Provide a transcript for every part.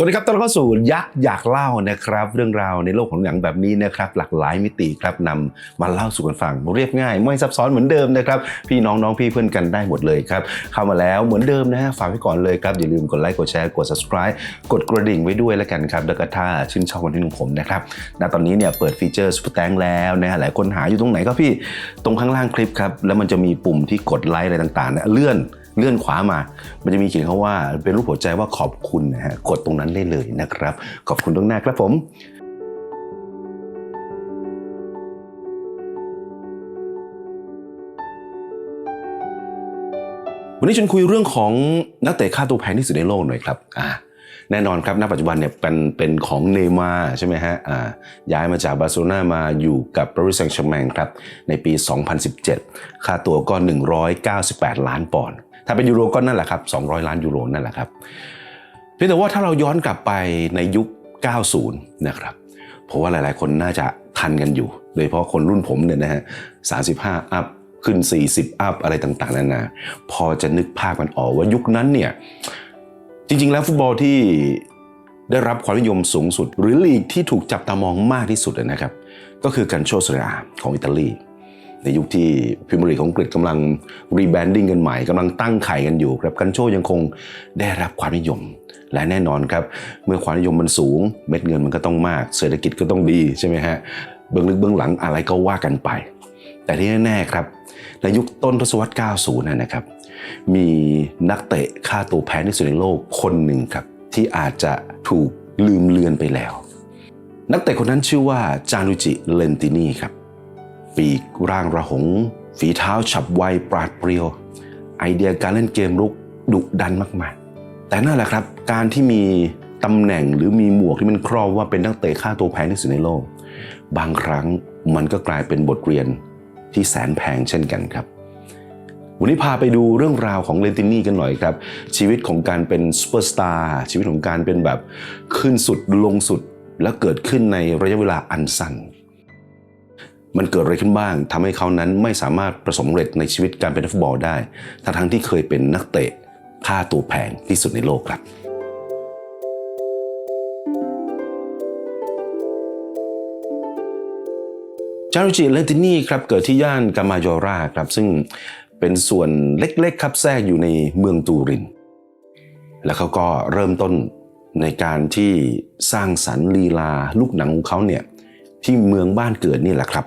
สวัสดีครับต้อนรับเข้าสู่ยักษ์อยากเล่านะครับ เรื่องราวในโลกของหนังแบบนี้นะครับ หลากหลายมิติครับนำมาเล่าสู่กันฟังเรียบง่าย ไม่ซับซ้อนเหมือนเดิมนะครับ พี่น้องน้องพี่เพื่อนกันได้หมดเลยครับ เข้ามาแล้วเหมือนเดิมนะฮะฝากไว้ก่อนเลยครับ อย่าลืมกดไลค์กดแชร์กด subscribe กดกระดิ่งไว้ด้วยแล้วกันครับแล้วก็ถ้าชื่นชอบคอนเทนต์ของผมนะครับณตอนนี้เนี่ยเปิดฟีเจอร์ Super Thank แล้วนะฮะหลายคนหาอยู่ตรงไหนก็พี่ตรงข้างล่างคลิปครับแล้วมันจะมีปุ่มที่กดไลค์อะไรต่างๆนะเลื่อน เลื่อนขวามา มันจะมีเขียนคาว่าเป็นรูปหัวใจว่าขอบคุณนะฮะกดตรงนั้นได้เลยนะครับ ขอบคุณตรงหน้าครับผมวันนี้ฉันคุยเรื่องของนักเตะค่าตัวแพงที่สุดในโลกหน่อยครับอ่าแน่นอนครับ ณ ปัจจุบันเนี่ยเป็นเป็นของเนย์มาใช่ไหมฮะอ่าย้ายมาจากบาร์เซโลนามาอยู่กับปารีสแซงต์แชร์แมงครับ ในปี 2017 ค่าตัวก็ 198 ล้านปอนด์ ถ้าเป็นยูโรก็นั่นแหละครับ200 ล้านยูโรนั่นแหละครับเพียงแต่ว่าถ้าเราย้อนกลับไปในยุค 90 นะครับเพราะว่าหลาย ๆ คนน่าจะทันกันอยู่ โดยเฉพาะคนรุ่นผมเนี่ยนะฮะ35 อัพขึ้น 40 อัพอะไรต่าง ๆ นานา พอจะนึกภาพกันออกว่ายุคนั้นเนี่ย จริง ๆ แล้วฟุตบอลที่ได้รับความนิยมสูงสุด หรือลีกที่ถูกจับตามองมากที่สุดนะครับ ก็คือกันโชเซเรียของอิตาลี ในยุคที่พรีเมียร์ลีของอังกฤษกำลังรีแบรนดิ้งกันใหม่กำลังตั้งไข่กันอยู่ครับกันโชยังคงได้รับความนิยม และแน่นอนครับ เมื่อความนิยมมันสูง เม็ดเงินมันก็ต้องมาก เศรษฐกิจก็ต้องดีใช่ไหมฮะเบื้องลึกเบื้องหลังอะไรก็ว่ากันไป แต่ที่แน่ๆครับ ในยุคต้นทศวรรษ 90นะนะครับ มีนักเตะค่าตัวแพงที่สุดในโลกคนหนึ่งครับ ที่อาจจะถูกลืมเลือนไปแล้ว นักเตะคนนั้นชื่อว่าจานุจิเลนตินีครับ ปีกร่างระหง ฝีเท้าฉับไวปราดเปรียว ไอเดียการเล่นเกมรุกดุดันมากๆ แต่นั่นแหละครับ การที่มีตำแหน่งหรือมีหมวกที่มันครอบว่าเป็นนักเตะค่าตัวแพงที่สุดในโลก บางครั้งมันก็กลายเป็นบทเรียนที่แสนแพงเช่นกันครับ วันนี้พาไปดูเรื่องราวของเลนตินี่กันหน่อยครับ ชีวิตของการเป็นซูเปอร์สตาร์ชีวิตของการเป็นแบบขึ้นสุดลงสุดแล้วเกิดขึ้นในระยะเวลาอันสั้น มันเกิดอะไรขึ้นบ้างทำให้เขานั้นไม่สามารถประสบความเร็จในชีวิตการเป็นนักฟุตบอลได้ ทั้งทั้งที่เคยเป็นนักเตะค่าตัวแพงที่สุดในโลกครับจารุจิเลนตินีครับเกิดที่ย่านกามายอราครับซึ่งเป็นส่วนเล็กๆครับแทรกอยู่ในเมืองตูริน แล้วเขาก็เริ่มต้นในการที่สร้างสรรค์ลีลาลูกหนังของเขาเนี่ยที่เมืองบ้านเกิดนี่แหละครับ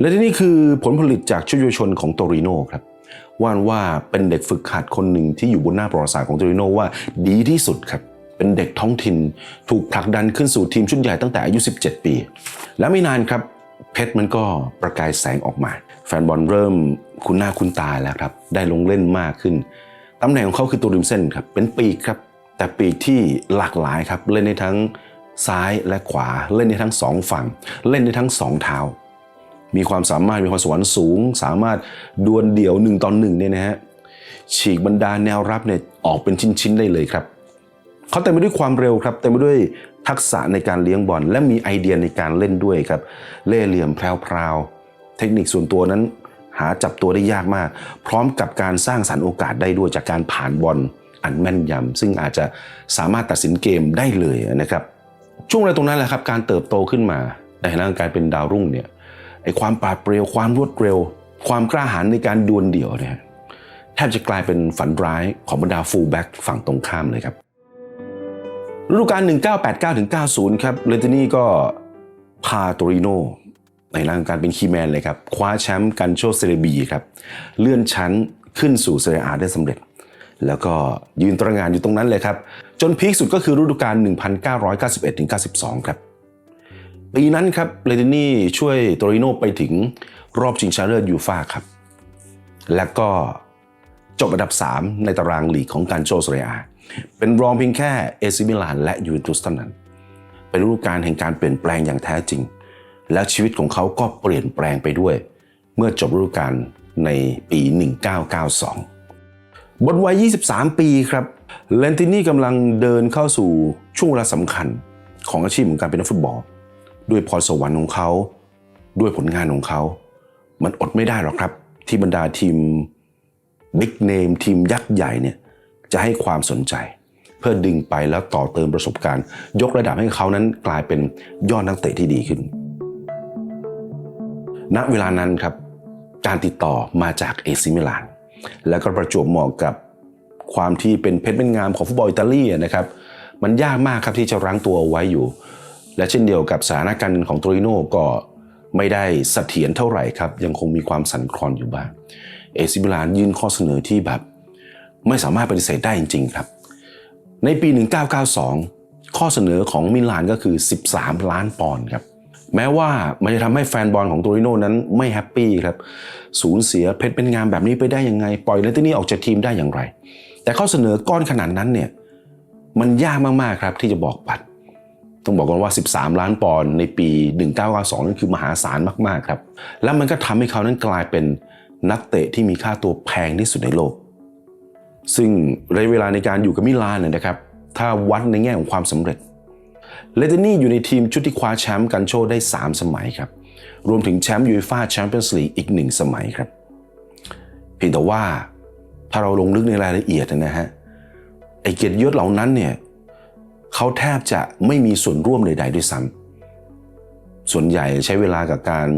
และที่นี่คือผลผลิตจากชุดเยาวชนของโตริโนครับว่านว่าเป็นเด็กฝึกหัดคนหนึ่งที่อยู่บนหน้าประวัติศาสตร์ของโตริโนว่าดีที่สุดครับเป็นเด็กท้องถิ่นถูกผลักดันขึ้นสู่ทีมชุดใหญ่ตั้งแต่อายุ 17 ปี และไม่นานครับ เพชรมันก็ประกายแสงออกมา แฟนบอลเริ่มคุ้นหน้าคุ้นตาแล้วครับ ได้ลงเล่นมากขึ้น ตำแหน่งของเขาคือตัวริมเส้นครับ เป็นปีกครับ แต่ปีกที่หลากหลายครับ เล่นในทั้งซ้ายและขวา เล่นในทั้งสองฝั่ง เล่นในทั้งสองเท้า มีความสามารถมีความสวรรค์สูง สามารถดวลเดี่ยวหนึ่งต่อหนึ่งเนี่ยนะฮะฉีกบรรดาแนวรับเนี่ยออกเป็นชิ้นๆได้เลยครับเขาเต็มไปด้วยความเร็วครับเต็มไปด้วยทักษะในการเลี้ยงบอลและมีไอเดียในการเล่นด้วยครับ เล่เหลี่ยมแพรวๆเทคนิคส่วนตัวนั้นหาจับตัวได้ยากมาก พร้อมกับการสร้างสรรค์โอกาสได้ด้วยจากการผ่านบอลอันแม่นยำซึ่งอาจจะสามารถตัดสินเกมได้เลยนะครับ ช่วงเวลาตรงนั้นแหละครับ การเติบโตขึ้นมาในฐานะการเป็นดาวรุ่งเนี่ย ไอความปราดเปรียวความรวดเร็ว ความกล้าหาญในการดวลเดี่ยวเนี่ยแทบจะกลายเป็นฝันร้ายของบรรดาฟูลแบ็กฝั่งตรงข้ามเลยครับฤดูกาล 1989-90 ครับเลนตินี่ก็พาโตริโนในร่างการเป็นคีย์แมนเลยครับ คว้าแชมป์กันโชเซเรบีครับ เลื่อนชั้นขึ้นสู่เซเรียอาได้สำเร็จ แล้วก็ยืนตระหงานอยู่ตรงนั้นเลยครับ จนพีคสุดก็คือฤดูกาล 1991-92 ครับ ปีนั้นครับเลนตินี่ช่วยโตริโนไปถึงรอบชิงชนะเลิศยูฟ่าครับ และก็จบอันดับ 3 ในตารางลีกของการโชเซเรียเป็นรองเพียงแค่เอซิมิลานและยูเวนตุสเท่านั้น เป็นฤดูกาลแห่งการเปลี่ยนแปลงอย่างแท้จริง และชีวิตของเขาก็เปลี่ยนแปลงไปด้วย เมื่อจบฤดูกาลในปี 1992 บนวัย 23 ปีครับเลนตินี่กำลังเดินเข้าสู่ช่วงเวลาสำคัญของอาชีพของการเป็นนักฟุตบอล ด้วยพรสวรรค์ของเขา ด้วยผลงานของเขา มันอดไม่ได้หรอกครับ ที่บรรดาทีมบิ๊กเนมทีมยักษ์ใหญ่เนี่ยจะให้ความสนใจ เพื่อดึงไปแล้วต่อเติมประสบการณ์ ยกระดับให้เขานั้นกลายเป็นยอดนักเตะที่ดีขึ้น ณเวลานั้นครับ การติดต่อมาจากเอซิมิลาน แล้วก็ประจวบเหมาะกับความที่เป็นเพชรเป็นงามของฟุตบอลอิตาลีนะครับ มันยากมากครับที่จะรั้งตัวเอาไว้อยู่ และเช่นเดียวกับสถานการณ์ของโตริโนก็ไม่ได้เสถียรเท่าไหร่ครับ ยังคงมีความสั่นคลอนอยู่บ้าง เอซิมิลานยื่นข้อเสนอที่แบบ ไม่สามารถปฏิเสธได้จริง ๆ ครับ ในปี 1992 ข้อเสนอของมิลานก็คือ 13 ล้านปอนด์ครับ แม้ว่ามันจะทำให้แฟนบอลของโตริโนนั้นไม่แฮปปี้ครับ สูญเสียเพชรเป็นงามแบบนี้ไปได้ยังไง ปล่อยเลตินี่ออกจากทีมได้อย่างไร แต่ข้อเสนอก้อนขนาดนั้นเนี่ยมันยากมากๆครับที่จะบอกปัด ต้องบอกกันว่า 13 ล้านปอนด์ในปี 1992 นั่นคือมหาศาลมาก ๆ ครับ แล้วมันก็ทำให้เขานั้นกลายเป็นนักเตะที่มีค่าตัวแพงที่สุดในโลก ซึ่งระยะเวลาในการอยู่กับมิลานเนี่ยนะครับ ถ้าวัดในแง่ของความสำเร็จ เลตินี่อยู่ในทีมชุดที่คว้าแชมป์กันโชได้ 3 สมัยครับ รวมถึงแชมป์ยูฟ่าแชมเปี้ยนส์ลีกอีกหนึ่งสมัยครับ เพียงแต่ว่าถ้าเราลงลึกในรายละเอียดนะฮะไอเกียรติยศเหล่านั้นเนี่ย เขาแทบจะไม่มีส่วนร่วมใดๆด้วยซ้ำส่วนใหญ่ใช้เวลากับการ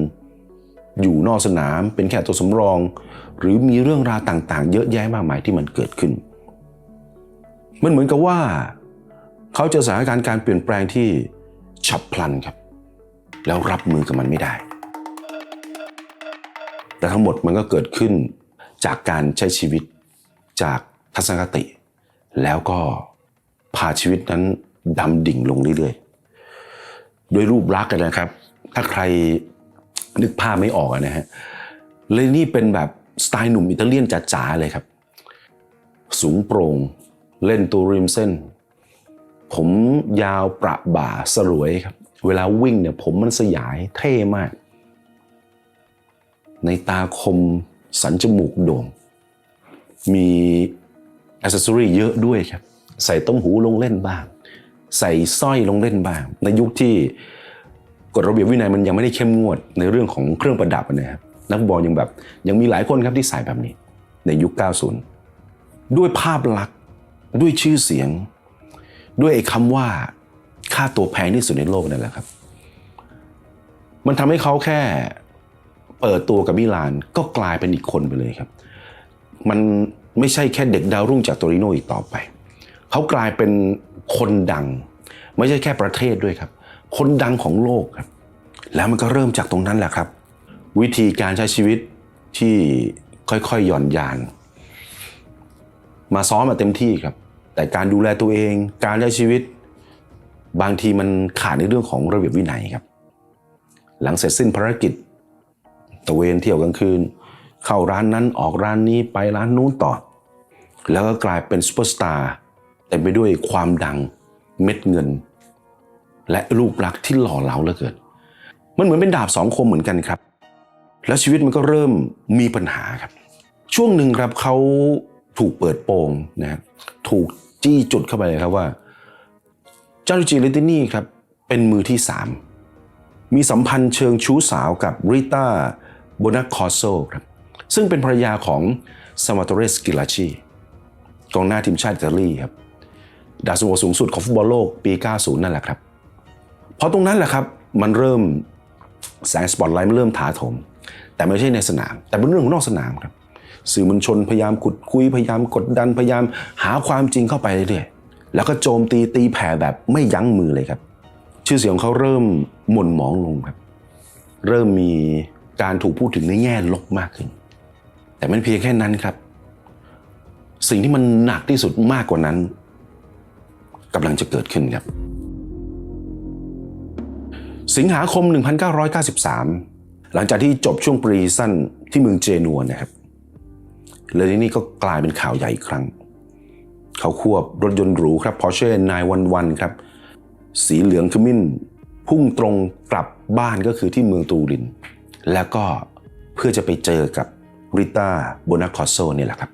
อยู่นอกสนามเป็นแค่ตัวสำรอง หรือมีเรื่องราวต่างๆ เยอะแยะมากมายที่มันเกิดขึ้น มันเหมือนกับว่าเขาเจอสถานการณ์การเปลี่ยนแปลงที่ฉับพลันครับ แล้วรับมือกับมันไม่ได้ แต่ทั้งหมดมันก็เกิดขึ้นจากการใช้ชีวิตจากทัศนคติ แล้วก็พาชีวิตนั้น ดำดิ่งลงเรื่อยๆโดยรูปลักษณ์นะครับ ถ้าใครนึกภาพไม่ออกนะฮะเลยนี่เป็นแบบสไตล์หนุ่มอิตาเลียนจ๋าๆเลยครับ สูงโปร่งเล่นตัวริมเส้น ผมยาวประบ่าสลวยครับ เวลาวิ่งเนี่ยผมมันสยายเท่มาก ในตาคมสันจมูกโด่ง มีอ c เซสซอรีเยอะด้วยครับ ใส่ต้มหูลงเล่นบ้าง ใส่สร้อยลงเล่นบ้าง ในยุคที่กฎระเบียบวินัยมันยังไม่ได้เข้มงวดในเรื่องของเครื่องประดับนะครับนักบอลยังแบบยังมีหลายคนครับที่ใส่แบบนี้ ในยุค 90 ด้วยภาพลักษณ์ด้วยชื่อเสียง ด้วยไอ้คำว่าค่าตัวแพงที่สุดในโลกนั่นแหละครับ มันทำให้เขาแค่เปิดตัวกับมิลานก็กลายเป็นอีกคนไปเลยครับ มันไม่ใช่แค่เด็กดาวรุ่งจากโตริโนอีกต่อไป เขากลายเป็น คนดัง ไม่ใช่แค่ประเทศด้วยครับ คนดังของโลกครับ แล้วมันก็เริ่มจากตรงนั้นแหละครับ วิธีการใช้ชีวิตที่ค่อยๆหย่อนยาน มาซ้อมมาเต็มที่ครับ แต่การดูแลตัวเอง การใช้ชีวิต บางทีมันขาดในเรื่องของระเบียบวินัยครับ หลังเสร็จสิ้นภารกิจตะเวนเที่ยวกลางคืน เข้าร้านนั้นออกร้านนี้ไปร้านนู้นต่อ แล้วก็กลายเป็นซูเปอร์สตาร์ เต็มไปด้วยความดังเม็ดเงิน และรูปลักษณ์ที่หล่อเหลาเหลือเกิน มันเหมือนเป็นดาบสองคมเหมือนกันครับ แล้วชีวิตมันก็เริ่มมีปัญหาครับ ช่วงหนึ่งครับเขาถูกเปิดโปงนะถูกจี้จุดเข้าไปเลยครับว่าเจ้าจิเลตินี่ครับเป็นมือที่สามมีสัมพันธ์เชิงชู้สาวกับริต้าโบนาคอโซครับซึ่งเป็นภรรยาของซามาโตเรสกิลาชีกองหน้าทีมชาติอิตาลีครับ ดาวซันโวสูงสุดของฟุตบอลโลกปี 90 นั่นแหละครับเพราะตรงนั้นแหละครับมันเริ่มแสงสปอตไลท์มันเริ่มถาโถมแต่ไม่ใช่ในสนาม แต่เป็นเรื่องของนอกสนามครับ สื่อมวลชนพยายามขุดคุยพยายามกดดันพยายามหาความจริงเข้าไปเรื่อยๆแล้วก็โจมตีตีแผ่แบบไม่ยั้งมือเลยครับ ชื่อเสียงของเขาเริ่มหม่นหมองลงครับ เริ่มมีการถูกพูดถึงในแง่ลบมากขึ้น แต่ไม่เพียงแค่นั้นครับ สิ่งที่มันหนักที่สุดมากกว่านั้น กำลังจะเกิดขึ้นครับ สิงหาคม 1993 หลังจากที่จบช่วงปรีสั้นที่เมืองเจนัวนะครับเลนี่นี่ก็กลายเป็นข่าวใหญ่อีกครั้ง เขาควบรถยนต์หรูครับ Porsche 911 ครับ สีเหลืองขมิ้น พุ่งตรงกลับบ้านก็คือที่เมืองตูริน แล้วก็เพื่อจะไปเจอกับริต้าโบนาคอสโซนี่แหละครับ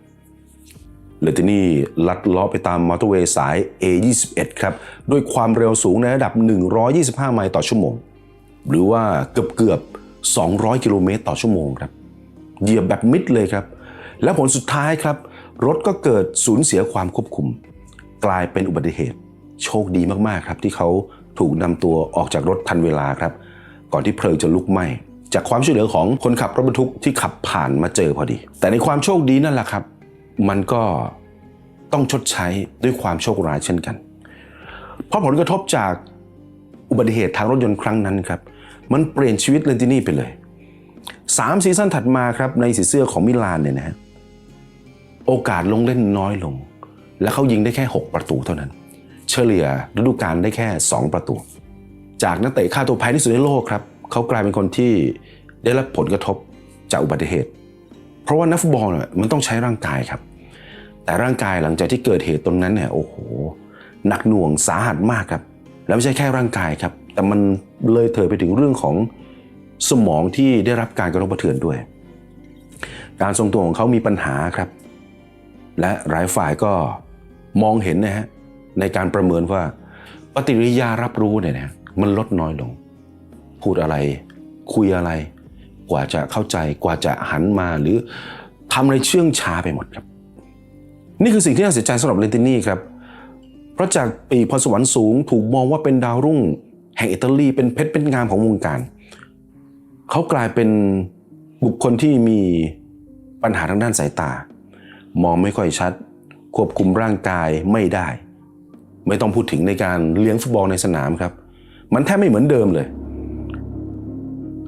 เลตินี่ลัดเล้อไปตามมอเตอร์เวย์สาย A21 ครับด้วยความเร็วสูงในระดับ 125 ไมล์ต่อชั่วโมง หรือว่าเกือบเกือบ 200 กิโลเมตรต่อชั่วโมงครับเหยียบแบบมิดเลยครับ และผลสุดท้ายครับ รถก็เกิดสูญเสียความควบคุม กลายเป็นอุบัติเหตุ โชคดีมากๆครับ ที่เขาถูกนำตัวออกจากรถทันเวลาครับ ก่อนที่เพลิงจะลุกไหม้จากความช่วยเหลือของคนขับรถบรรทุกที่ขับผ่านมาเจอพอดี แต่ในความโชคดีนั่นแหละครับ มันก็ต้องชดใช้ด้วยความโชคร้ายเช่นกัน เพราะผลกระทบจากอุบัติเหตุทางรถยนต์ครั้งนั้นครับ มันเปลี่ยนชีวิตเลนตินี่ไปเลยสามซีซั่นถัดมาครับในสีเสื้อของมิลานเนี่ยนะฮะโอกาสลงเล่นน้อยลง และเขายิงได้แค่ 6 ประตูเท่านั้น เฉลี่ยฤดูกาลได้แค่ 2 ประตู จากนักเตะค่าตัวแพงที่สุดในโลกครับเขากลายเป็นคนที่ได้รับผลกระทบจากอุบัติเหตุ เพราะว่านักฟุตบอลเนี่ยมันต้องใช้ร่างกายครับ แต่ร่างกายหลังจากที่เกิดเหตุตรงนั้นเนี่ยโอ้โหหนักหน่วงสาหัสมากครับ แล้วไม่ใช่แค่ร่างกายครับ แต่มันเลยเถิดไปถึงเรื่องของสมองที่ได้รับการกระทบกระเทือนด้วย การทรงตัวของเขามีปัญหาครับ และหลายฝ่ายก็มองเห็นนะฮะในการประเมินว่าปฏิกิริยารับรู้เนี่ยนะมันลดน้อยลง พูดอะไร คุยอะไร กว่าจะเข้าใจกว่าจะหันมาหรือทำอะไรเชื่องช้าไปหมดครับ นี่คือสิ่งที่น่าเสียใจสำหรับเลนตินี่ครับ เพราะจากปีพรสวรรค์สูงถูกมองว่าเป็นดาวรุ่ง แห่งอิตาลีเป็นเพชรเป็นงามของวงการ เขากลายเป็นบุคคลที่มีปัญหาทางด้านสายตา มองไม่ค่อยชัด ควบคุมร่างกายไม่ได้ ไม่ต้องพูดถึงในการเลี้ยงฟุตบอลในสนามครับ มันแทบไม่เหมือนเดิมเลย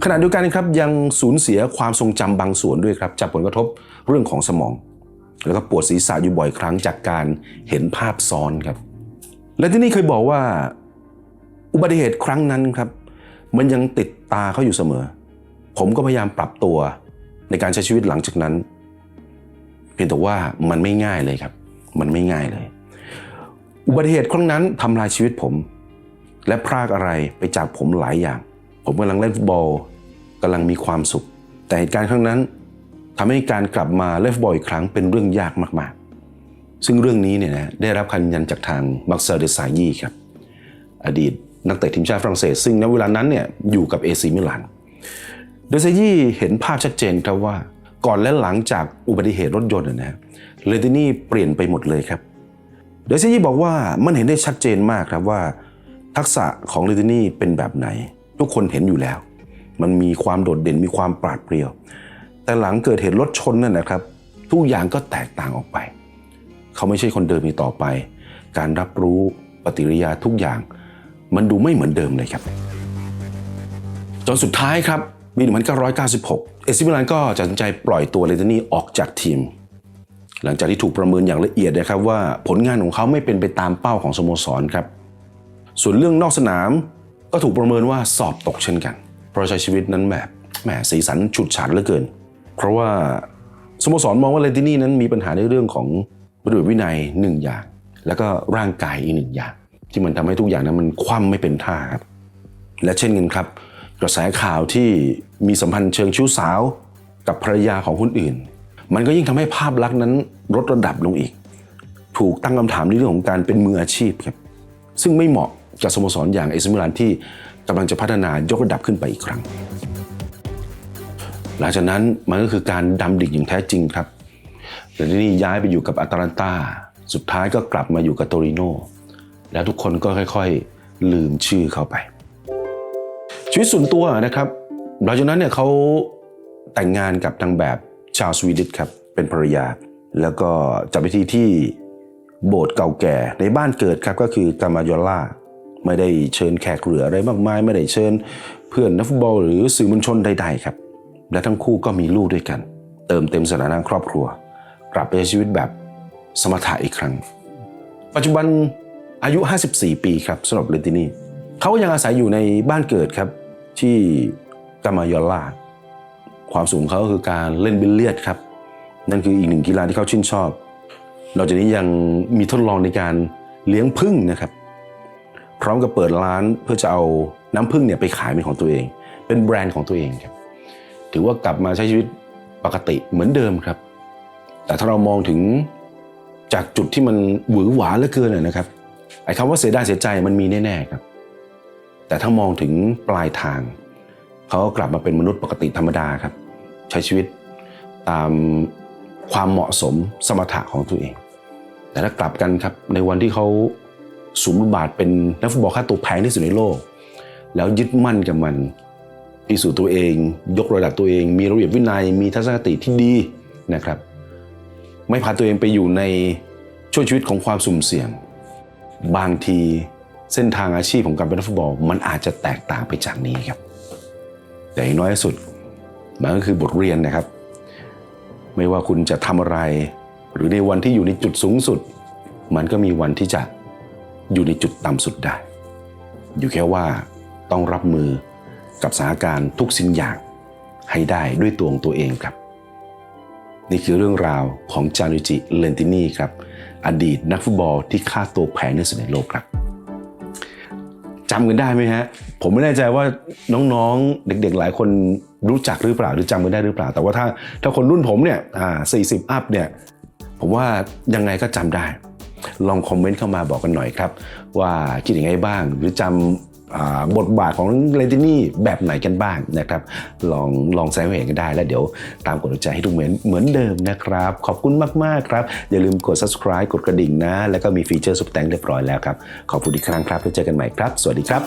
ขณะเดียวกันครับยังสูญเสียความทรงจำบางส่วนด้วยครับจากผลกระทบเรื่องของสมอง แล้วก็ปวดศีรษะอยู่บ่อยครั้งจากการเห็นภาพซ้อนครับ และที่นี่เคยบอกว่า อุบัติเหตุครั้งนั้นครับ มันยังติดตาเขาอยู่เสมอ ผมก็พยายามปรับตัวในการใช้ชีวิตหลังจากนั้น เพียงแต่ว่ามันไม่ง่ายเลยครับ มันไม่ง่ายเลย อุบัติเหตุครั้งนั้นทำลายชีวิตผม และพรากอะไรไปจากผมหลายอย่างผมกำลังเล่นฟุตบอล กำลังมีความสุข แต่เหตุการณ์ครั้งนั้นทำให้การกลับมาเลฟบอลอีกครั้งเป็นเรื่องยากมากๆ ซึ่งเรื่องนี้เนี่ยนะได้รับคำยืนยันจากทางบักเซอร์เดซายีครับอดีตนักเตะทีมชาติฝรั่งเศส ซึ่งในเวลานั้นเนี่ยอยู่กับเอซีมิลานเดซายีเห็นภาพชัดเจนครับว่าก่อนและหลังจากอุบัติเหตุรถยนต์นะนะเลตินี่เปลี่ยนไปหมดเลยครับเดซายีบอกว่ามันเห็นได้ชัดเจนมากครับว่า ทักษะของเลตินี่เป็นแบบไหน ทุกคนเห็นอยู่แล้ว มันมีความโดดเด่นมีความปราดเปรียว แต่หลังเกิดเหตุรถชนนั่นนะครับ ทุกอย่างก็แตกต่างออกไป เขาไม่ใช่คนเดิมอีกต่อไป การรับรู้ปฏิกิริยาทุกอย่าง มันดูไม่เหมือนเดิมเลยครับ จนสุดท้ายครับปี1996 เอซิมิลานก็ตัดสินใจปล่อยตัวเลตินี่ออกจากทีม หลังจากที่ถูกประเมินอย่างละเอียดนะครับว่าผลงานของเขาไม่เป็นไปตามเป้าของสโมสรครับ ส่วนเรื่องนอกสนามก็ถูกประเมินว่าสอบตกเช่นกัน เพราะใช้ชีวิตนั้นแบบแหมสีสันฉุดฉาดเหลือเกิน เพราะว่าสโมสรมองว่าเลตินี่นั้นมีปัญหาในเรื่องของระเบียบวินัยหนึ่งอย่าง แล้วก็ร่างกายอีกหนึ่งอย่าง ที่มันทำให้ทุกอย่างนั้นมันคว่ำไม่เป็นท่าครับและเช่นกันครับ กระแสข่าวที่มีสัมพันธ์เชิงชู้สาว กับภรรยาของคนอื่น มันก็ยิ่งทำให้ภาพลักษณ์นั้นลดระดับลงอีก ถูกตั้งคำถามในเรื่องของการเป็นมืออาชีพครับซึ่งไม่เหมาะกับสโมสรอย่างเอซิมิลานที่ กำลังจะพัฒนายกระดับขึ้นไปอีกครั้ง หลังจากนั้นมันก็คือการดำดิ่งอย่างแท้จริงครับแต่ที่นี่ย้ายไปอยู่กับอัตแลนตา สุดท้ายก็กลับมาอยู่กับโตริโน แล้วทุกคนก็ค่อยๆ ลืมชื่อเขาไป ชีวิตส่วนตัวนะครับ หลังจากนั้นเนี่ยเขาแต่งงานกับนางแบบชาวสวีดิชครับ เป็นภรรยา แล้วก็จัดพิธีที่โบสถ์เก่าแก่ในบ้านเกิดครับก็คือกามายอล่า ไม่ได้เชิญแขกเหลืออะไรมากมาย ไม่ได้เชิญเพื่อนนักฟุตบอลหรือสื่อมวลชนใด ๆ ครับ และทั้งคู่ก็มีลูกด้วยกัน เติมเต็มสถานะครอบครัว กลับไปใช้ชีวิตแบบสมถะอีกครั้ง ปัจจุบันอายุ 54 ปีครับสำหรับเลนตินีเขายังอาศัยอยู่ในบ้านเกิดครับที่กามายอลล่าความสูงเขาคือการเล่นบิลเลียดครับ นั่นคืออีกหนึ่งกีฬาที่เขาชื่นชอบนอกจากนี้ยังมีทดลองในการเลี้ยงผึ้งนะครับ พร้อมกับเปิดร้านเพื่อจะเอาน้ำผึ้งเนี่ยไปขายเป็นของตัวเอง เป็นแบรนด์ของตัวเองครับถือว่ากลับมาใช้ชีวิตปกติเหมือนเดิมครับ แต่ถ้าเรามองถึงจากจุดที่มันหวือหวาเหลือเกินนะนะครับไอ้คำว่าเสียดายเสียใจมันมีแน่ๆครับ แต่ถ้ามองถึงปลายทางเขาก็กลับมาเป็นมนุษย์ปกติธรรมดาครับ ใช้ชีวิตตามความเหมาะสมสมถะของตัวเอง แต่ถ้ากลับกันครับในวันที่เขา สวมบทบาทเป็นนักฟุตบอลค่าตัวแพงที่สุดในโลก แล้วยึดมั่นกับมันพิสูจน์ตัวเอง ยกระดับตัวเอง มีระเบียบวินัย มีทัศนคติที่ดีนะครับ ไม่พาตัวเองไปอยู่ในช่วงชีวิตของความสุ่มเสี่ยง บางทีเส้นทางอาชีพของการเป็นนักฟุตบอลมันอาจจะแตกต่างไปจากนี้ครับ แต่อย่างน้อยสุดมันก็คือบทเรียนนะครับ ไม่ว่าคุณจะทำอะไร หรือในวันที่อยู่ในจุดสูงสุด มันก็มีวันที่จะ อยู่ในจุดต่ำสุดได้ อยู่แค่ว่าต้องรับมือกับสถานการณ์ทุกสิ่งอย่างให้ได้ด้วยตัวของตัวเองครับ นี่คือเรื่องราวของจานุจิ เลนตินีครับ อดีตนักฟุตบอลที่ค่าตัวแพงที่สุดในโลกครับจำกันได้ไหมฮะ ผมไม่แน่ใจว่าน้องๆ เด็กๆ หลายคนรู้จักหรือเปล่าหรือจำกันได้หรือเปล่า แต่ว่าถ้าถ้าคนรุ่นผมเนี่ยอ่า40อัพเนี่ย ผมว่ายังไงก็จำได้ ลองคอมเมนต์เข้ามาบอกกันหน่อยครับ ว่าคิดยังไงบ้าง หรือจำบทบาทของเลนตินี่แบบไหนกันบ้างนะครับ ลองลองแซงให้เห็นกันได้ แล้วเดี๋ยวตามกดใจให้ทุกเมนต์เหมือนเดิมนะครับ ขอบคุณมาก ๆ ครับ อย่าลืมกด subscribe กดกระดิ่งนะ แล้วก็มีฟีเจอร์สุดแต่งเรียบร้อยแล้วครับ ขอบคุณอีกครั้งครับแล้วเจอกันใหม่ครับ สวัสดีครับ